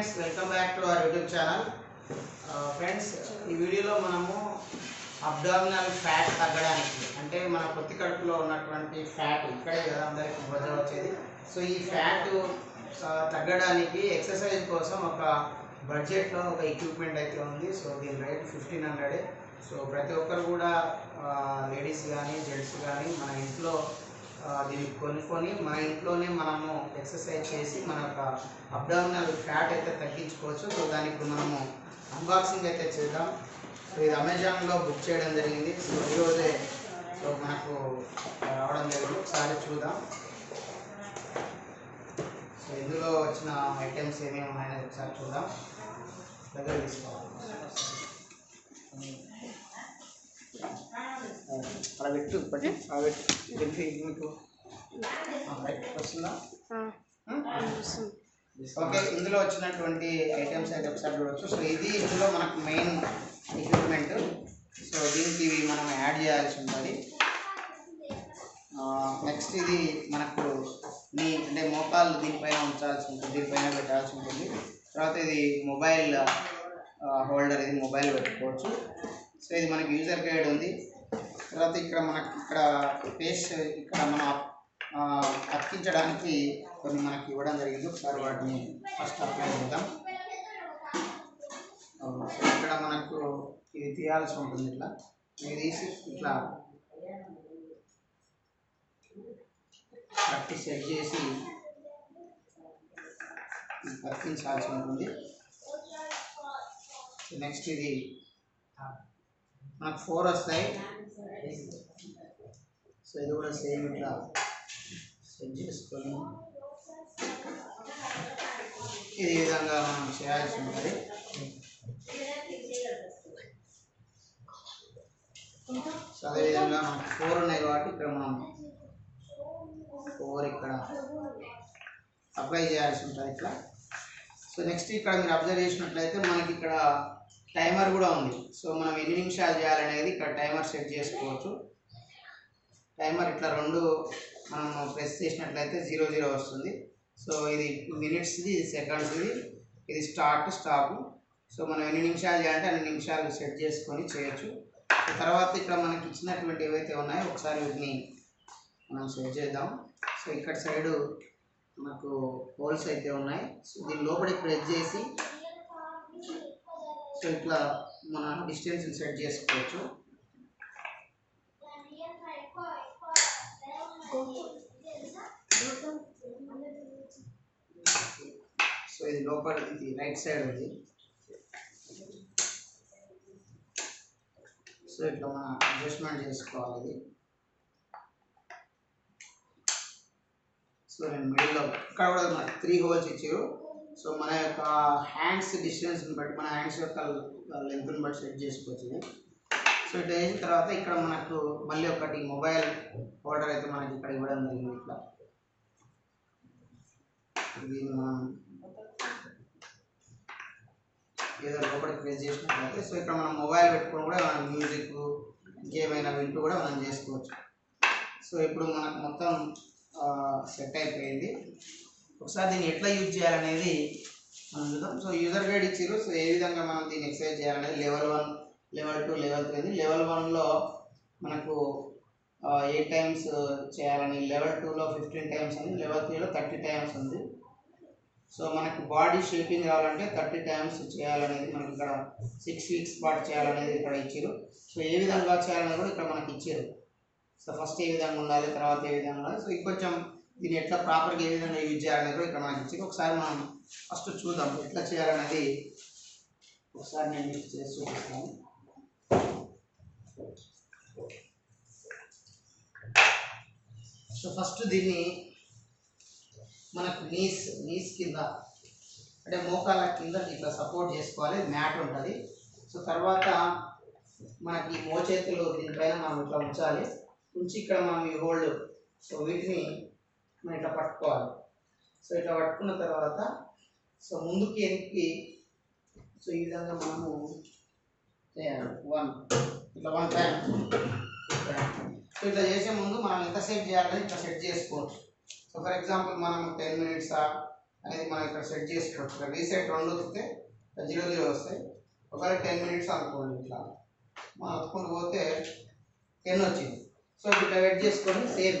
Friends welcome back to our YouTube channel. Friends ఈ వీడియోలో మనము అబ్డామినల్ ఫ్యాట్ తగ్గడానికి అంటే మన పొత్తి కడుపులో ఉన్నటువంటి ఫ్యాట్ ఇక్కడే కదా అందరికి బొజ్జ వచ్చేది. సో ఈ ఫ్యాట్ తగ్గడానికి ఎక్సర్సైజ్ కోసం ఒక బడ్జెట్లో ఒక ఎక్విప్మెంట్ అయితే ఉంది. సో దీని రేట్ ఫిఫ్టీన్ హండ్రెడ్. సో ప్రతి ఒక్కరు కూడా లేడీస్ కానీ జెంట్స్ కానీ మన ఇంట్లో దీన్ని కొనుక్కొని మన ఇంట్లోనే మనము ఎక్సర్సైజ్ చేసి మన యొక్క అబ్డామినల్ ఫ్యాట్ అయితే తగ్గించుకోవచ్చు. సో దానికి ఇప్పుడు మనము అన్బాక్సింగ్ అయితే చేద్దాం. సో ఇది అమెజాన్లో బుక్ చేయడం జరిగింది. సో ఈరోజే సో మనకు రావడం జరిగింది. ఒకసారి చూద్దాం. సో ఇందులో వచ్చిన ఐటమ్స్ ఏమేమి ఉన్నాయనేది ఒకసారి చూద్దాం. దగ్గర తీసుకోవాలి. అలా పెట్టు అలా మీకు వస్తుందా? ఓకే ఇందులో వచ్చినటువంటి ఐటమ్స్ అయితే ఒకసారి చూడవచ్చు సో ఇది ఇందులో మనకు మెయిన్ ఎక్విప్మెంట్ సో దీనికి ఇవి మనం యాడ్ చేయాల్సి ఉంటుంది. నెక్స్ట్ ఇది మనకు నీ అంటే మోకాలు దీనిపైన ఉంచాల్సి ఉంటుంది దీనిపైన పెట్టాల్సి ఉంటుంది. తర్వాత ఇది మొబైల్ హోల్డర్ ఇది మొబైల్ పెట్టుకోవచ్చు. సో ఇది మనకి యూజర్ గైడ్ ఉంది. తర్వాత ఇక్కడ మనకి ఇక్కడ పేస్ ఇక్కడ మనం అతికించడానికి కొన్ని మనకి ఇవ్వడం జరిగింది. ఒకసారి వాటిని ఫస్ట్ అప్లై చేద్దాం. సో ఇక్కడ మనకు ఇది తీయాల్సి ఉంటుంది ఇట్లా. ఇది తీసి ఇట్లా పట్టి సెట్ చేసి అతికించాల్సి ఉంటుంది. నెక్స్ట్ ఇది మనకు ఫోర్ వస్తాయి. సో ఇది కూడా సేమ్ ఇట్లా సెట్ చేసుకొని ఈ విధంగా మనం చేయాల్సి ఉంటుంది. సో అదేవిధంగా మనకు ఫోర్ ఉన్నాయి కాబట్టి ఇక్కడ మనం ఫోర్ ఇక్కడ అప్లై చేయాల్సి ఉంటుంది ఇట్లా. సో నెక్స్ట్ ఇక్కడ మీరు అబ్జర్వ్ చేసినట్లయితే మనకి ఇక్కడ టైమర్ కూడా ఉంది. సో మనం ఎన్ని నిమిషాలు చేయాలనేది ఇక్కడ టైమర్ సెట్ చేసుకోవచ్చు. టైమర్ ఇట్లా రెండు మనం ప్రెస్ చేసినట్లయితే జీరో జీరో వస్తుంది. సో ఇది మినిట్స్ది సెకండ్స్ది ఇది స్టార్ట్ స్టాప్. సో మనం ఎన్ని నిమిషాలు చేయాలంటే అన్ని నిమిషాలు సెట్ చేసుకొని చేయొచ్చు. తర్వాత ఇక్కడ మనకి ఇచ్చినటువంటి ఏవైతే ఉన్నాయో ఒకసారి వీటిని మనం సెట్ చేద్దాం. సో ఇక్కడ సైడు మనకు హోల్స్ అయితే ఉన్నాయి. సో దీని లోపలికి ప్రెస్ చేసి సో ఇట్లా మన డిస్టెన్స్ సెట్ చేసుకోవచ్చు. సో ఇది లోపల ఇది రైట్ సైడ్ ఉంది. సో ఇట్లా మనం అడ్జస్ట్మెంట్ చేసుకోవాలి ఇది. సో నేను మిడిల్లో ఇక్కడ కూడా మనకి త్రీ హోల్స్ ఇచ్చారు సో మన యొక్క హ్యాండ్స్ డిస్టెన్స్ని బట్టి మన హ్యాండ్స్ యొక్క లెంత్ని బట్టి సెట్ చేసుకోవచ్చు సో ఇట్లా చేసిన తర్వాత ఇక్కడ మనకు మళ్ళీ ఒకటి మొబైల్ హోల్డర్ అయితే మనకి ఇక్కడ ఇవ్వడం జరిగింది ఇట్లా. ఇది మనం ఏదో లోపలికి ప్రెస్ చేసినట్లయితే సో ఇక్కడ మనం మొబైల్ పెట్టుకొని కూడా మనం మ్యూజిక్ ఇంకేమైనా వింటూ కూడా మనం చేసుకోవచ్చు. సో ఇప్పుడు మనకు మొత్తం సెట్ అయిపోయింది. ఒకసారి దీన్ని ఎట్లా యూజ్ చేయాలనేది మనం చూద్దాం. సో యూజర్ గైడ్ ఇచ్చారు సో ఏ విధంగా మనం దీన్ని ఎక్సర్సైజ్ చేయాలనేది level one level two level three level వన్లో మనకు ఎయిట్ టైమ్స్ చేయాలని లెవెల్ టూలో ఫిఫ్టీన్ టైమ్స్ ఉంది లెవెల్ త్రీలో థర్టీ టైమ్స్ ఉంది. సో మనకు బాడీ షేపింగ్ రావాలంటే థర్టీ టైమ్స్ చేయాలనేది మనకి ఇక్కడ సిక్స్ వీక్స్ పాటు చేయాలనేది ఇక్కడ ఇచ్చారు సో ఏ విధంగా చేయాలనేది కూడా ఇక్కడ మనకి ఇచ్చారు సో ఫస్ట్ ఏ విధంగా ఉండాలి తర్వాత ఏ విధంగా ఉండాలి. సో ఇంకొంచెం దీన్ని ఎట్లా ప్రాపర్గా ఏ విధంగా యూజ్ చేయాలనేది ఇక్కడ మనకి ఇచ్చారు ఒకసారి మనం ఫస్ట్ చూద్దాం ఎట్లా చేయాలనేది ఒకసారి నేను మీకు చేసి చూపిస్తాను. సో ఫస్ట్ దీన్ని మనకు నీస్ నీస్ కింద అంటే మోకాళ్ళ కింద ఇట్లా సపోర్ట్ చేసుకోవాలి. మ్యాట్ ఉంటుంది. సో తర్వాత మనకి మోచేతులు దీనిపైన మనం ఇట్లా ఉంచాలి. ఉంచి ఇక్కడ మనం ఈ హోల్డ్ సో వీటిని మనం ఇట్లా పట్టుకోవాలి. సో ఇట్లా పట్టుకున్న తర్వాత సో ముందుకి వెనక్కి సో ఈ విధంగా మనము చేయాలి. వన్ ఇట్లా వన్ టైం సో ఇట్లా చేసే ముందు మనం ఎంత సెట్ చేయాలని ఇట్లా సెట్ చేసుకోవచ్చు. సో ఫర్ ఎగ్జాంపుల్ మనం టెన్ మినిట్సా అనేది మనం ఇక్కడ సెట్ చేసుకోవచ్చు. ఇక్కడ రీసెట్ రెండు వస్తే జీరో జీరో వస్తాయి. ఒకవేళ టెన్ మినిట్స్ అనుకోండి ఇట్లా. మనం అతుకుంటూ పోతే టెన్ వచ్చింది. సో ఇట్లా వెయిట్ చేసుకొని same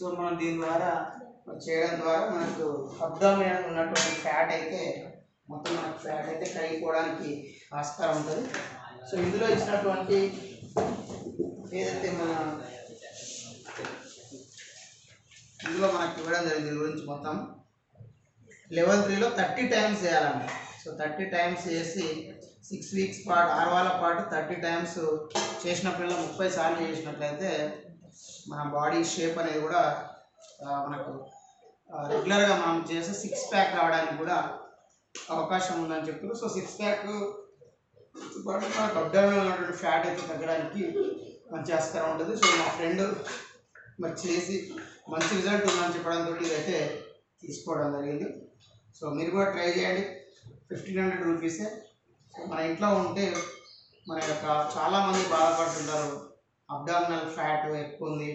సో మనం దీని ద్వారా చేయడం ద్వారా మనకు అబ్దమైన ఉన్నటువంటి ఫ్యాట్ అయితే మొత్తం మనకు ఫ్యాట్ అయితే కరిగిపోవడానికి ఆస్కారం ఉంటుంది. సో ఇందులో ఇచ్చినటువంటి ఏదైతే మన ఇందులో మనకి ఇవ్వడం జరిగింది గురించి మొత్తం. లెవెల్ త్రీలో థర్టీ టైమ్స్ చేయాలండి. సో థర్టీ టైమ్స్ చేసి సిక్స్ వీక్స్ పాటు ఆరు వారాల పాటు థర్టీ టైమ్స్ చేసినప్పుడల్లా ముప్పై సార్లు చేసినట్లయితే మన బాడీ షేప్ అనేది కూడా మనకు రెగ్యులర్గా మనం చేసే సిక్స్ ప్యాక్ రావడానికి కూడా అవకాశం ఉందని చెప్పారు సో సిక్స్ ప్యాక్ పాటు మనకు అబ్డామినల్ ఉన్నటువంటి ఫ్యాట్ అయితే తగ్గడానికి మంచి ఆస్కారం ఉంటుంది. సో మా ఫ్రెండ్ మరి చేసి మంచి రిజల్ట్ ఉందని చెప్పడంతో ఇదైతే తీసుకోవడం జరిగింది. సో మీరు కూడా ట్రై చేయండి. ఫిఫ్టీన్ హండ్రెడ్ రూపీసే మన ఇంట్లో ఉంటే మన యొక్క చాలామంది బాధపడుతుంటారు. అబ్డామినల్ ఫ్యాట్ ఎక్కువ ఉంది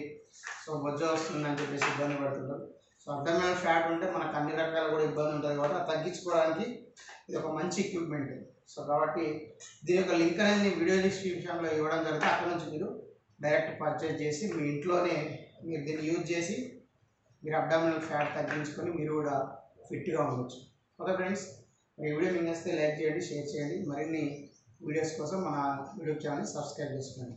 సో బొజ్జ వస్తుంది అని చెప్పేసి ఇబ్బంది పడుతుంటారు సో అబ్డామినల్ ఫ్యాట్ ఉంటే మనకు అన్ని రకాల కూడా ఇబ్బంది ఉంటుంది కాబట్టి అది తగ్గించుకోవడానికి ఇది ఒక మంచి ఎక్విప్మెంట్ సో కాబట్టి దీని యొక్క లింక్ అనేది వీడియో డిస్క్రిప్షన్లో ఇవ్వడం జరిగితే అక్కడ నుంచి మీరు డైరెక్ట్ పర్చేజ్ చేసి మీ ఇంట్లోనే మీరు దీన్ని యూజ్ చేసి మీరు అబ్డామినల్ ఫ్యాట్ తగ్గించుకొని మీరు కూడా ఫిట్గా ఉండొచ్చు. ఓకే ఫ్రెండ్స్ ఈ వీడియో మీకు నచ్చితే లైక్ చేయండి షేర్ చేయండి. మరిన్ని వీడియోస్ కోసం మన యూట్యూబ్ ఛానల్ సబ్స్క్రైబ్ చేసుకోండి.